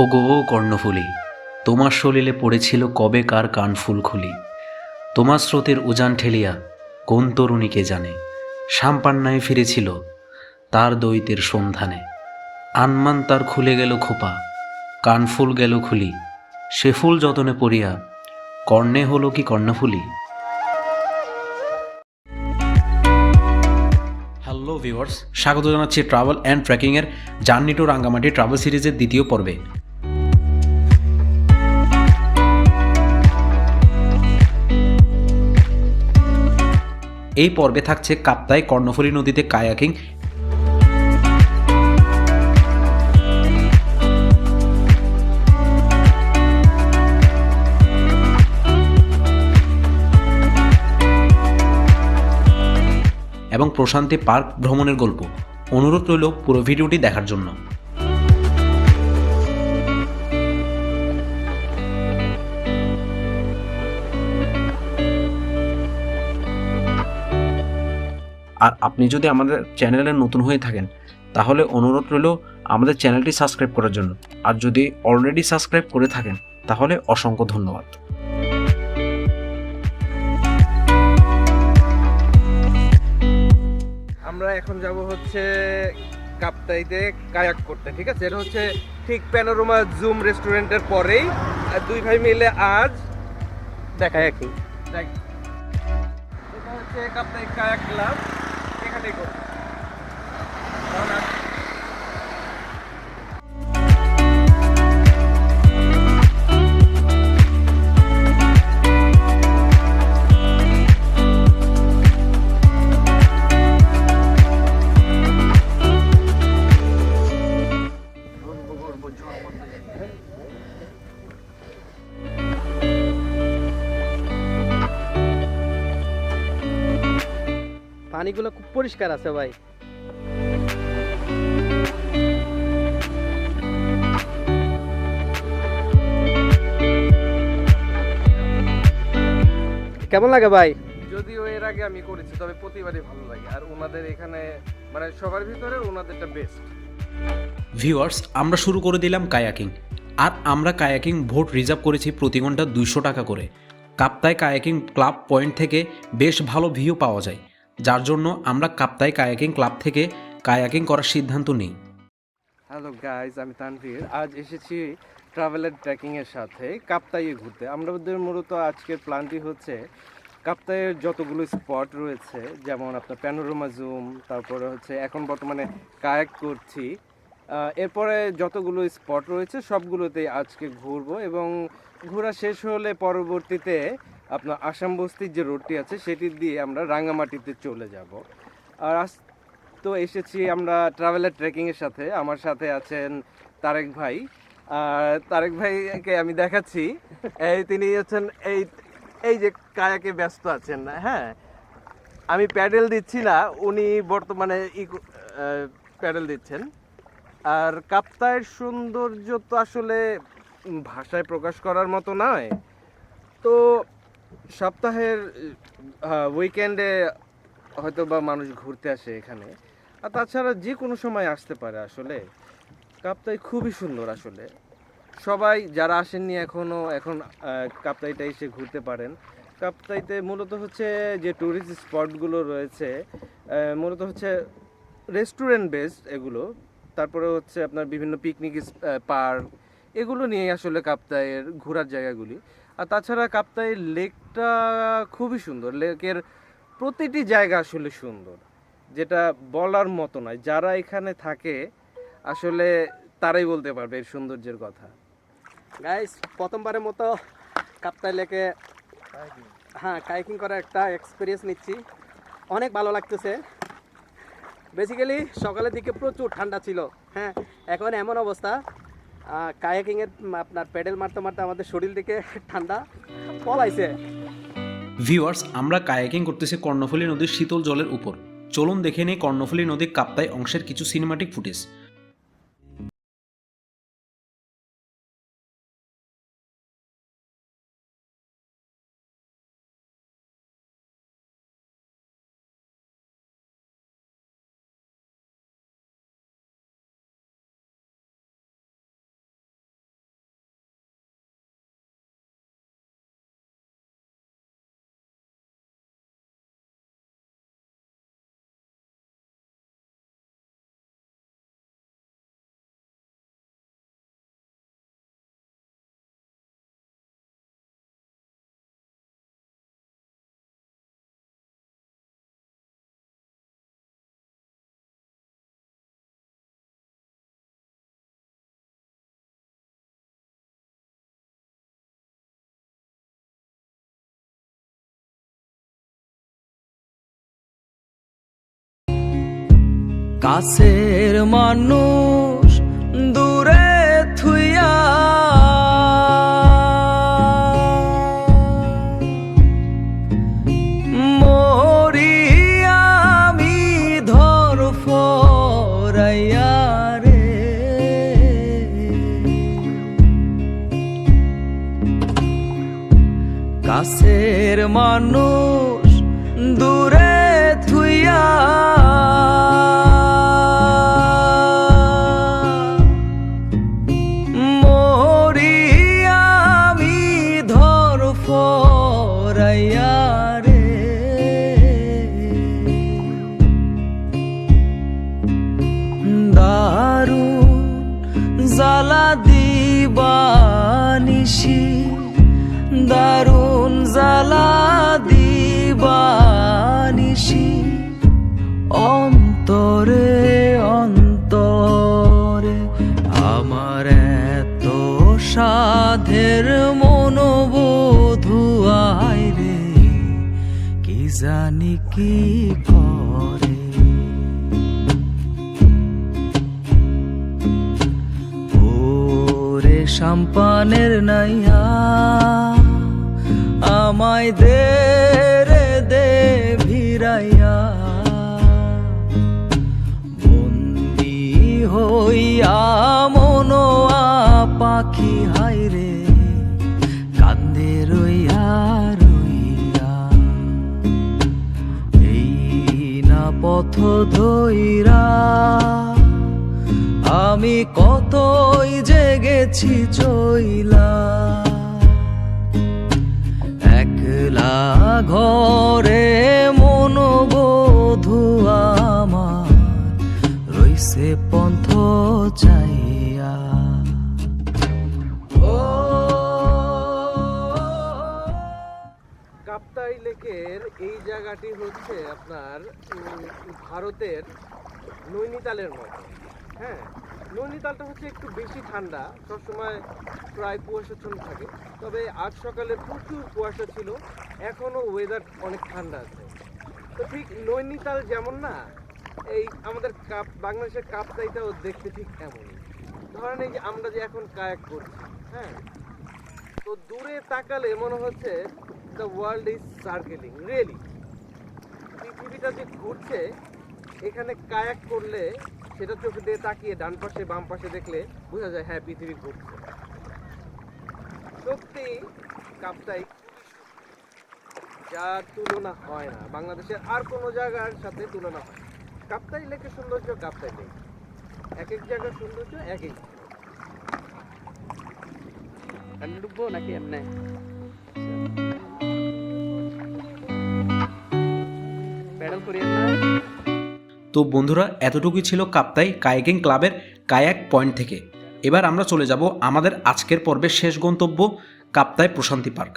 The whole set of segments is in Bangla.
ও গো কর্ণফুলি, তোমার সলিলে পড়েছিল কবে কার কানফুল খুলি। তোমার স্রোতের উজান ঠেলিয়া কোন তরুণীকে জানে? সাম্পান্নায় ফিরেছিল তার দৈতের সন্ধানে। আনমান তার খুলে গেল খোপা কানফুল গেল খুলি। সে ফুল যতনে পড়িয়া, কর্ণে হলো কি কর্ণফুলি? হ্যালো ভিউয়ার্স স্বাগত জানাচ্ছি ট্রাভেল অ্যান্ড ট্রেকিংয়ের জার্নি টু রাঙ্গামাটি ট্রাভেল সিরিজের দ্বিতীয় পর্বে। এই পর্বে থাকছে কাপ্তাই কর্ণফুলী নদীতে কায়াকিং। এবং প্রশান্তি পার্ক ভ্রমণের গল্প। অনুরোধ রইল পুরো ভিডিওটি দেখার জন্য। আর আপনি যদি আমাদের চ্যানেলে নতুন হয়ে থাকেন, তাহলে অনুরোধ রইল আমাদের চ্যানেলটি সাবস্ক্রাইব করার জন্য। আর যদি অলরেডি সাবস্ক্রাইব করে থাকেন, তাহলে অসংখ্য ধন্যবাদ। আমরা এখন যাব হচ্ছে কাপ্তাইতে কায়াক করতে, ঠিক আছে? এটা হচ্ছে ঠিক প্যানোরোমা জুম রেস্টুরেন্টের পরেই। দুই ভাই মিলে আজ দেখ। এটা হচ্ছে কাপ্তাই কায়াক ক্লাব এখানেই করব পানিগুলো পরিষ্কার আছে ভাই। কেমন লাগে ভাই? যদিও এর আগে আমি করেছি তবে প্রতিবারই ভালো লাগে। আর ওনাদের এখানে মানে সবার ভিতরে ওনাদেরটা বেস্ট ভিউয়ার্স আমরা শুরু করে দিলাম কায়াকিং। আর আমরা কায়াকিং ভোট রিজার্ভ করেছি প্রতি ঘণ্টা দুইশো টাকা করে। কাপ্তায় কায়াকিং ক্লাব পয়েন্ট থেকে বেশ ভালো ভিউ পাওয়া যায়। যার জন্য আমরা কাপ্তাই কায়াকিং ক্লাব থেকে কায়াকিং করার সিদ্ধান্ত নিই। হ্যালো গাইজ আমি তানভীর। আজ এসেছি ট্রাভেল অ্যান্ড ট্রেকিং সাথে কাপ্তাইয়ে ঘুরতে। আমাদের মূলত আজকের প্ল্যানটি হচ্ছে কাপ্তাইয়ের যতগুলো স্পট রয়েছে, যেমন আপনার প্যানোরোমা জুম তারপরে হচ্ছে এখন বর্তমানে কায়াক করছি। এরপরে যতগুলো স্পট রয়েছে, সবগুলোতেই আজকে ঘুরবো এবং ঘোরা শেষ হলে পরবর্তীতে আপনার আসাম বস্তির যে রোডটি আছে, সেটি দিয়ে আমরা রাঙামাটিতে চলে যাব। আর আজ তো এসেছি আমরা ট্রাভেলার ট্রেকিংয়ের সাথে। আমার সাথে আছেন তারেক ভাই। আর তারেক ভাইকে আমি দেখাচ্ছি। এই তিনি হচ্ছেন এই এই যে কায়াকে ব্যস্ত আছেন হ্যাঁ? আমি প্যাডেল দিচ্ছি না, উনি বর্তমানে প্যাডেল দিচ্ছেন। আর কাপ্তায়ের সৌন্দর্য তো আসলে ভাষায় প্রকাশ করার মতো নয়। তো সপ্তাহের উইকেন্ডে হয়তো বা মানুষ ঘুরতে আসে এখানে। আর তাছাড়া যে কোনো সময় আসতে পারে আসলে। কাপ্তাই খুবই সুন্দর আসলে। সবাই যারা আসেননি এখনও এখন কাপ্তাইটা এসে ঘুরতে পারেন। কাপ্তাইতে মূলত হচ্ছে যে ট্যুরিস্ট স্পটগুলো রয়েছে মূলত হচ্ছে রেস্টুরেন্ট বেসড এগুলো। তারপরে হচ্ছে আপনার বিভিন্ন পিকনিক পার্ক এগুলো নিয়ে আসলে কাপ্তাইয়ের ঘোরার জায়গাগুলি। আর তাছাড়া কাপ্তাই লেকটা খুবই সুন্দর। লেকের প্রতিটি জায়গা আসলে সুন্দর, যেটা বলার মতো নয়। যারা এখানে থাকে, আসলে তারাই বলতে পারবে এর সৌন্দর্যের কথা। গাইস প্রথমবারের মতো কাপ্তাই লেকে হ্যাঁ কাইকিং করার একটা এক্সপিরিয়েন্স নিচ্ছি। অনেক ভালো লাগতেছে। বেসিক্যালি সকালের দিকে প্রচুর ঠান্ডা ছিল। হ্যাঁ এখন এমন অবস্থা কায়াকিংয়ের আপনার প্যাডেল মারতে মারতে আমাদের শরীর থেকে ঠান্ডা পলাইছে। ভিউয়ার্স, আমরা কায়াকিং করতেছি কর্ণফুলী নদীর শীতল জলের উপর। চলুন দেখে নিই কর্ণফুলী নদীর কাপ্তায় অংশের কিছু সিনেমাটিক ফুটেজ কাছের মানুষ দূরে থুইয়া মরি রে। কাছের মানুষ ফরাইয়া রে। জ্বালা জ্বালা অন্তরে অন্তরে আমার সাধের জানি কি করে ওরে সাম্পানের নাইয়া আমায় দে। পথ ধৈরা আমি কতই জেগেছি চইলা। একলা ঘরে মনোবধু আমার রইছে পন্থ চাইয়া কাপ্তাই লেকের এই জায়গাটি হচ্ছে আপনার ভারতের নৈনিতালের মতো। হ্যাঁ নৈনিতালটা হচ্ছে একটু বেশি ঠান্ডা, সবসময় প্রায় কুয়াশা কুয়াশাচ্ছন্ন থাকে। তবে আজ সকালে প্রচুর কুয়াশা ছিল, এখনও ওয়েদার অনেক ঠান্ডা আছে। তো ঠিক নৈনিতাল যেমন না, এই আমাদের কাপ, বাংলাদেশের কাপ্তাইটাও দেখতে ঠিক এমনই। ধরেন এই যে আমরা যে এখন কায়াক করছি হ্যাঁ তো দূরে তাকালে মনে হচ্ছে the world is circling really পৃথিবীটা যে ঘুরছে, এখানে কায়াক করলে সেটা চোখে দিয়ে তাকিয়ে ডান পাশে, বাম পাশে দেখলে বোঝা যায় হ্যাঁ পৃথিবী ঘুরছে। সত্যি কাপ্তাই যার তুলনা হয় না। বাংলাদেশের আর কোনো জায়গার সাথে তুলনা হয়। কাপ্তাই লেকের সৌন্দর্য কাপ্তাই লেক এক এক জায়গার সৌন্দর্য এক এক কান্ডে ডুববো নাকি এমনি? তো বন্ধুরা, এতটুকুই ছিল কাপ্তাই কায়াকিং ক্লাবের কায়াক পয়েন্ট থেকে। এবার আমরা চলে যাব আমাদের আজকের পর্বের শেষ গন্তব্য, কাপ্তাই প্রশান্তি পার্ক।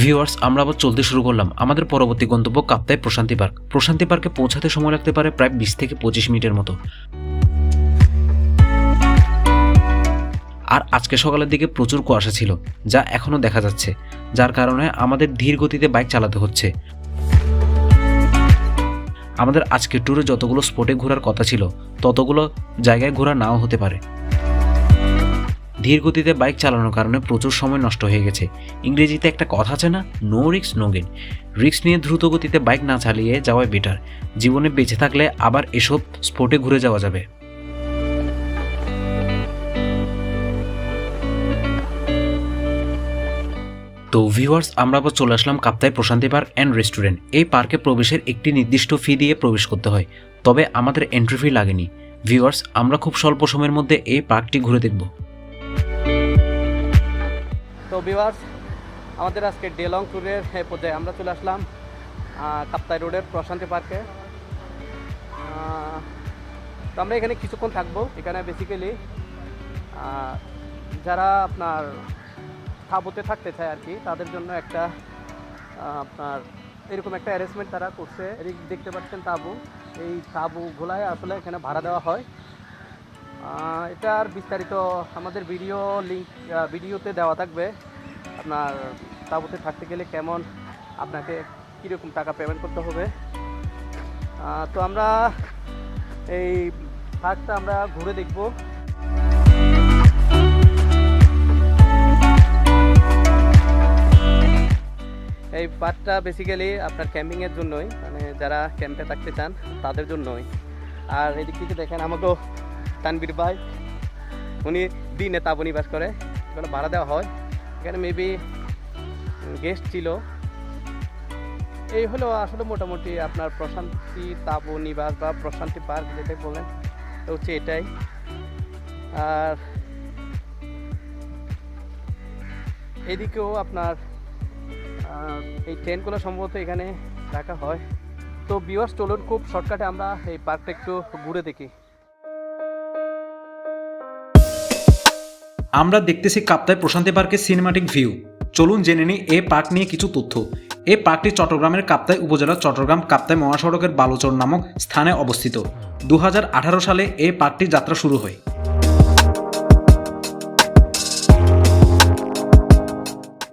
ভিউয়ার্স, আমরা আবার চলতে শুরু করলাম আমাদের পরবর্তী গন্তব্য কাপ্তাই প্রশান্তি পার্ক। প্রশান্তি পার্কে পৌঁছাতে সময় লাগতে পারে প্রায় বিশ থেকে পঁচিশ মিনিটের মতো। আর আজকে সকালের দিকে প্রচুর কুয়াশা ছিল, যা এখনও দেখা যাচ্ছে। যার কারণে আমাদের ধীর গতিতে বাইক চালাতে হচ্ছে। আমাদের আজকের ট্যুরে যতগুলো স্পটে ঘোরার কথা ছিল, ততগুলো জায়গায় ঘোরা নাও হতে পারে। ধীর গতিতে বাইক চালানোর কারণে প্রচুর সময় নষ্ট হয়ে গেছে। ইংরেজিতে একটা কথা আছে না নো রিক্স নো গেন রিক্স নিয়ে দ্রুত গতিতে বাইক না চালিয়ে যাওয়াই বেটার জীবনে বেঁচে থাকলে আবার এসব স্পটে ঘুরে যাওয়া যাবে। তো ভিউয়ার্স আমরা আবার চলে আসলাম কাপ্তাই প্রশান্তি পার্ক অ্যান্ড রেস্টুরেন্ট এই পার্কে প্রবেশের একটি নির্দিষ্ট ফি দিয়ে প্রবেশ করতে হয়, তবে আমাদের এন্ট্রি ফি লাগেনি। ভিউয়ার্স আমরা খুব স্বল্প সময়ের মধ্যে এই পার্কটি ঘুরে দেখব। তো ভিউয়ার্স আমাদের আজকে ডে লং ট্যুরের পর্যায়ে আমরা চলে আসলাম কাপ্তাই রোডের প্রশান্তি পার্কে। তো আমরা এখানে কিছুক্ষণ থাকব, এখানে বেসিক্যালি যারা আপনার তাঁবুতে থাকতে চায় আর কি। তাদের জন্য একটা আপনার এরকম একটা অ্যারেঞ্জমেন্ট তারা করছে। এদিক দেখতে পাচ্ছেন তাঁবু। এই তাঁবুগুলাই আসলে এখানে ভাড়া দেওয়া হয়। এটার বিস্তারিত আমাদের ভিডিও লিঙ্ক ভিডিওতে দেওয়া থাকবে। আপনার তাঁবুতে থাকতে গেলে কেমন, আপনাকে কীরকম টাকা পেমেন্ট করতে হবে। তো আমরা এই পার্কটা আমরা ঘুরে দেখব। এই পার্কটা বেসিক্যালি আপনার ক্যাম্পিংয়ের জন্যই মানে যারা ক্যাম্পে থাকতে চান, তাদের জন্যই। আর এদিক থেকে দেখেন আমাকেও তানবির ভাই, উনি দিনে তাবু নিবাস করে এখানে ভাড়া দেওয়া হয়। এখানে মেবি গেস্ট ছিল। এই হলো আসলে মোটামুটি আপনার প্রশান্তি তাবু নিবাস বা প্রশান্তি পার্ক যেটাই বলেন হচ্ছে এটাই। আর এদিকেও আপনার এই ট্রেনগুলো সম্ভবত এখানে রাখা হয়। তো বিওয়ার্স চলুন খুব শর্টকাটে আমরা এই পার্কটা একটু ঘুরে দেখি। আমরা দেখতেছি কাপ্তায় প্রশান্তি পার্কের সিনেমাটিক ভিউ চলুন জেনে নিই এ পার্ক নিয়ে কিছু তথ্য। এই পার্কটি চট্টগ্রামের কাপ্তাই উপজেলার চট্টগ্রাম কাপ্তাই মহাসড়কের বালুচর নামক স্থানে অবস্থিত। দু হাজার আঠারো সালে এ পার্কটির যাত্রা শুরু হয়।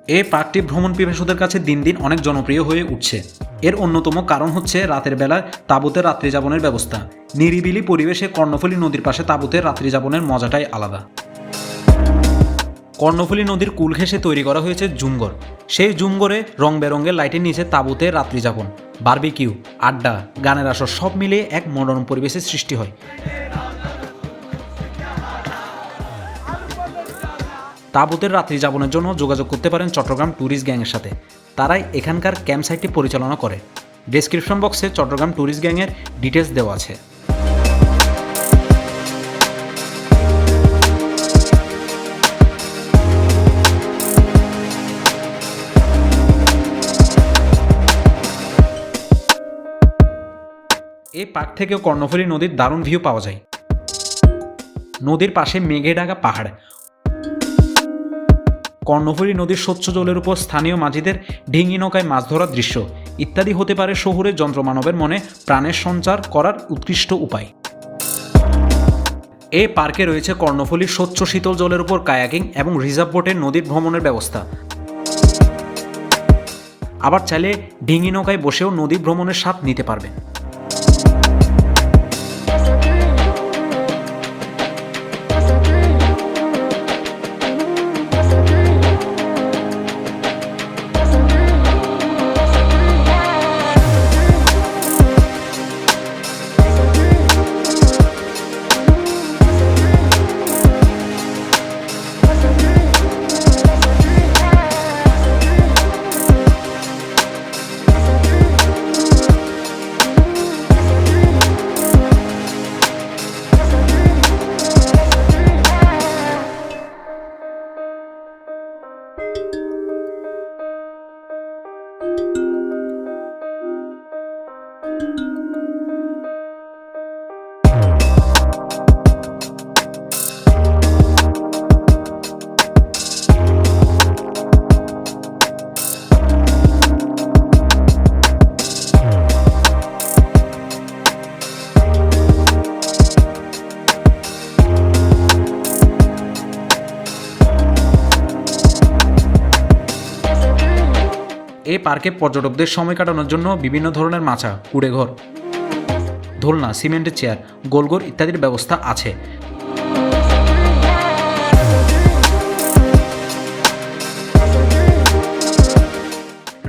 এই পার্কটি ভ্রমণ পিপাসুদের কাছে দিন দিন অনেক জনপ্রিয় হয়ে উঠছে। এর অন্যতম কারণ হচ্ছে রাতের বেলায় তাঁবুতে রাত্রিযাপনের ব্যবস্থা। নিরিবিলি পরিবেশে কর্ণফুলী নদীর পাশে তাঁবুতে রাত্রিযাপনের মজাটাই আলাদা। কর্ণফুলী নদীর কুল ঘেঁষে তৈরি করা হয়েছে জুমঘর সেই জুমঘরে রং বেরঙের লাইটের নিচে তাঁবুতে রাত্রিযাপন বারবিকিউ, আড্ডা, গানের আসর সব মিলিয়ে এক মনোরম পরিবেশের সৃষ্টি হয়। তাঁবুতের রাত্রি যাপনের জন্য যোগাযোগ করতে পারেন চট্টগ্রাম ট্যুরিস্ট গ্যাংয়ের সাথে। তারাই এখানকার ক্যাম্প সাইটটি পরিচালনা করে। ডেসক্রিপশন বক্সে চট্টগ্রাম ট্যুরিস্ট গ্যাংয়ের ডিটেলস দেওয়া আছে। এই পার্ক থেকেও কর্ণফুলী নদীর দারুণ ভিউ পাওয়া যায়। নদীর পাশে মেঘে ঢাকা পাহাড়। কর্ণফুলী নদীর স্বচ্ছ জলের উপর স্থানীয় মাঝিদের ডিঙি নৌকায় মাছ ধরার দৃশ্য। ইত্যাদি হতে পারে শহুরে যন্ত্রমানবের মনে প্রাণের সঞ্চার করার উৎকৃষ্ট উপায়। এই পার্কে রয়েছে কর্ণফুলীর স্বচ্ছ শীতল জলের উপর কায়াকিং এবং রিজার্ভ বোটের নদীর ভ্রমণের ব্যবস্থা। আবার চাইলে ডিঙি নৌকায় বসেও নদী ভ্রমণের স্বাদ নিতে পারবেন। পার্কে পর্যটকদের সময় কাটানোর জন্য বিভিন্ন ধরনের মাচা, কুড়েঘর দোলনা সিমেন্টের চেয়ার, গোলগোল ইত্যাদির ব্যবস্থা আছে।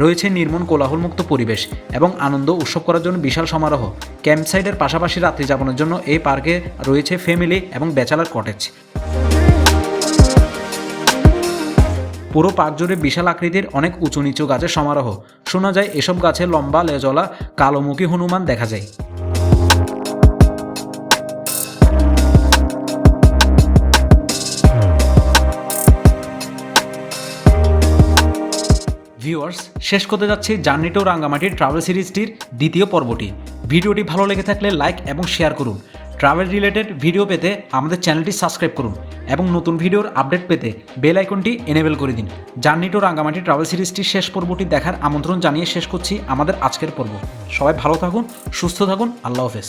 রয়েছে নির্মম কোলাহলমুক্ত পরিবেশ এবং আনন্দ উৎসব করার জন্য বিশাল সমারোহ। ক্যাম্প সাইডের পাশাপাশি রাত্রি যাপনের জন্য এই পার্কে রয়েছে ফ্যামিলি এবং ব্যাচেলার কটেজ। পুরো পার্ক জুড়ে বিশাল আকৃতির অনেক উঁচু নিচু গাছের সমারোহ। শোনা যায়, এসব গাছে লম্বা, লেজলা, কালোমুখী হনুমান দেখা যায়। ভিউয়ার্স শেষ করতে যাচ্ছি জার্নি টু রাঙ্গামাটির ট্রাভেল সিরিজটির দ্বিতীয় পর্বটি। ভিডিওটি ভালো লেগে থাকলে লাইক এবং শেয়ার করুন। ট্রাভেল রিলেটেড ভিডিও পেতে আমাদের চ্যানেলটি সাবস্ক্রাইব করুন এবং নতুন ভিডিওর আপডেট পেতে বেল আইকনটি এনেবেল করে দিন। জার্নি টু রাঙ্গামাটি ট্রাভেল সিরিজটির শেষ পর্বটি দেখার আমন্ত্রণ জানিয়ে শেষ করছি আমাদের আজকের পর্ব। সবাই ভালো থাকুন, সুস্থ থাকুন, আল্লাহ হাফেজ।